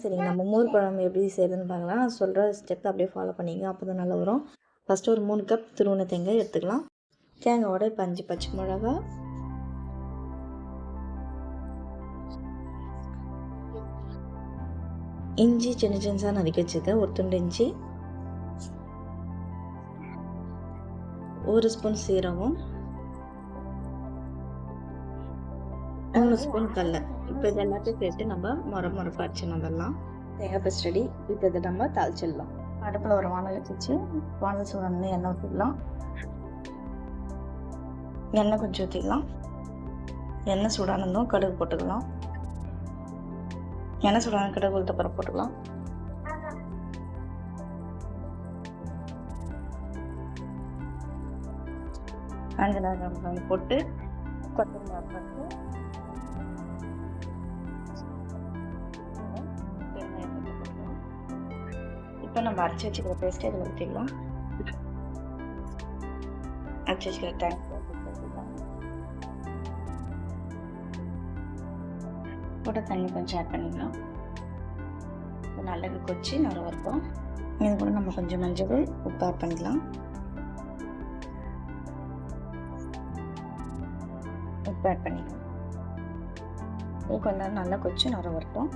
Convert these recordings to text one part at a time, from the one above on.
சரிங்க நம்ம மோர் குழம்பு எப்படி செய்கிறதுன்னு பார்க்கலாம். நான் சொல்கிற ஸ்டெப் அப்படியே ஃபாலோ பண்ணிங்க அப்போ தான் நல்லா வரும். ஃபஸ்ட்டு ஒரு மூணு கப் திருவண்ண தேங்காய் எடுத்துக்கலாம். தேங்காயோட இப்போ அஞ்சு பச்சை மிளகா. இஞ்சி சின்ன சின்னதாக நறுக்கி வச்சுருக்கேன். ஒரு துண்டு இஞ்சி. ஒரு ஸ்பூன் சீரகம். மூணு ஸ்பூன் கடல இப்போ இது எல்லாத்தையும் சேர்த்து நம்ம முறை முறைப்பு அதெல்லாம் தேங்காய் பேஸ்ட் ரெடி இப்போ இதை நம்ம தாளிச்சிடலாம். அடுப்பில் ஒரு வானல் வச்சு வானல் சூடானு எண்ணெய் ஊற்றிடலாம் எண்ணெய் கொஞ்சம் ஊற்றிக்கலாம் எண்ணெய் சூடானதும் கடுகு போட்டுக்கலாம். எண்ணெய் சூடான கடுகு உளுத்தப்பறம் போட்டுக்கலாம். அஞ்சு நேரம் போட்டு கொத்தமல்லி போட்டு இப்போ நம்ம அரைச்சி வச்சுக்கிற பேஸ்ட் இதில் ஊற்றிக்கலாம் அரைச்சி வச்சுக்கிற டேங்க் போட்ட தண்ணி கொஞ்சம் ஆட் பண்ணிக்கலாம். நல்லது கொச்சி நுர வரைக்கும் இது கூட நம்ம கொஞ்சம் மஞ்சள் உப்பு ஆட் பண்ணிக்கலாம். உப்பு ஆட் பண்ணிக்கலாம். இது கொஞ்ச நேரம் நல்லா கொச்சி நுர வரட்டும்.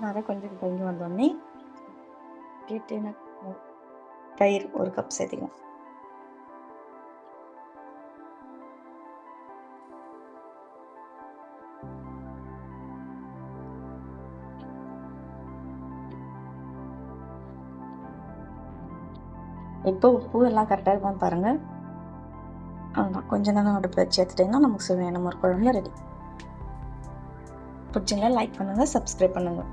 நுர கொஞ்சம் பொங்கி வந்தோடனே கேட்டு தயிர் ஒரு கப் சேர்த்துக்கலாம் இப்போ உப்பு எல்லாம் கரெக்டாக இருக்கான்னு பாருங்கள் கொஞ்ச நேரம் அடுப்பில் வச்சு நமக்கு சுவையான ஒரு குழம்பு ரெடி பிடிச்சிங்களா லைக் பண்ணுங்கள் சப்ஸ்கிரைப் பண்ணுங்கள்